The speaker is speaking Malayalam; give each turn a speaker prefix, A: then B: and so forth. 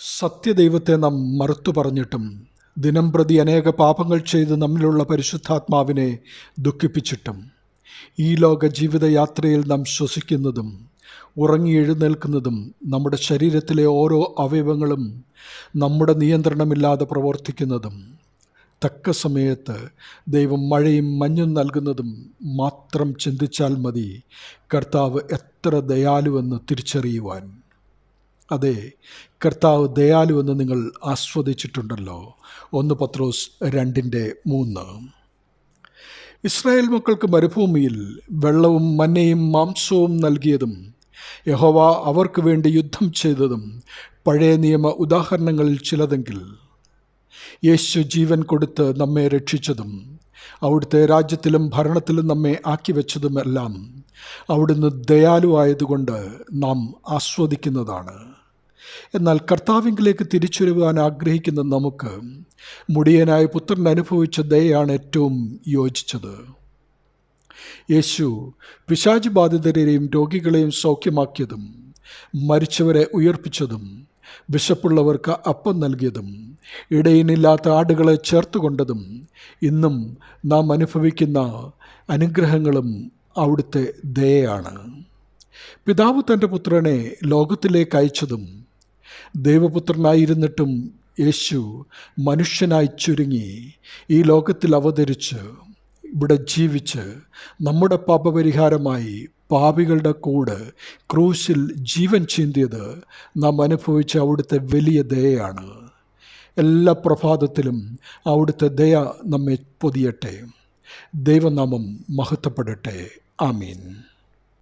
A: സത്യദൈവത്തെ നാം മറുത്തു പറഞ്ഞിട്ടും ദിനം പ്രതി അനേക പാപങ്ങൾ ചെയ്ത് നമ്മിലുള്ള പരിശുദ്ധാത്മാവിനെ ദുഃഖിപ്പിച്ചിട്ടും ഈ ലോക ജീവിതയാത്രയിൽ നാം ശ്വസിക്കുന്നതും ഉറങ്ങി എഴുന്നേൽക്കുന്നതും നമ്മുടെ ശരീരത്തിലെ ഓരോ അവയവങ്ങളും നമ്മുടെ നിയന്ത്രണമില്ലാതെ പ്രവർത്തിക്കുന്നതും തക്ക സമയത്ത് ദൈവം മഴയും മഞ്ഞും നൽകുന്നതും മാത്രം ചിന്തിച്ചാൽ മതി കർത്താവ് എത്ര ദയാലുവെന്ന് തിരിച്ചറിയുവാൻ. അതെ കർത്താവ് ദയാലുവെന്ന് നിങ്ങൾ ആസ്വദിച്ചിട്ടുണ്ടല്ലോ. ഒന്ന് പത്രോസ് രണ്ടിന്റെ മൂന്ന്. ഇസ്രായേൽ മക്കൾക്ക് മരുഭൂമിയിൽ വെള്ളവും മന്നയും മാംസവും നൽകിയതും യഹോവ അവർക്ക് വേണ്ടി യുദ്ധം ചെയ്തതും പഴയ നിയമ ഉദാഹരണങ്ങളിൽ ചിലതെങ്കിൽ യേശു ജീവൻ കൊടുത്ത് നമ്മെ രക്ഷിച്ചതും അവിടുത്തെ രാജ്യത്തിലും ഭരണത്തിലും നമ്മെ ആക്കി വെച്ചതുമെല്ലാം അവിടുന്ന് ദയാലുവായതുകൊണ്ട് നാം ആസ്വദിക്കുന്നതാണ്. എന്നാൽ കർത്താവിങ്കിലേക്ക് തിരിച്ചുവരുവാൻ ആഗ്രഹിക്കുന്ന നമുക്ക് മുടിയനായ പുത്രൻ അനുഭവിച്ച ദയാണ് ഏറ്റവും യോജിച്ചത്. യേശു പിശാജ് ബാധിതരെയും രോഗികളെയും സൗഖ്യമാക്കിയതും മരിച്ചവരെ ഉയർപ്പിച്ചതും വിശപ്പുള്ളവർക്ക് അപ്പം നൽകിയതും ഇടയിനില്ലാത്ത ആടുകളെ ചേർത്തുകൊണ്ടതും ഇന്നും നാം അനുഭവിക്കുന്ന അനുഗ്രഹങ്ങളും അവിടുത്തെ ദയയാണ്. പിതാവ് തന്റെ പുത്രനെ ലോകത്തിലേക്ക് അയച്ചതും ദൈവപുത്രനായിരുന്നിട്ടും യേശു മനുഷ്യനായി ചുരുങ്ങി ഈ ലോകത്തിൽ അവതരിച്ച് ഇവിടെ ജീവിച്ച് നമ്മുടെ പാപപരിഹാരമായി പാപികളുടെ കൂട് ക്രൂശിൽ ജീവൻ ചീന്തിയത് നാം അനുഭവിച്ച അവിടുത്തെ വലിയ ദയയാണ്. എല്ലാ പ്രഭാതത്തിലും അവിടുത്തെ ദയ നമ്മെ പൊതിയട്ടെ. ദൈവനാമം മഹത്വപ്പെടട്ടെ. ആമീൻ.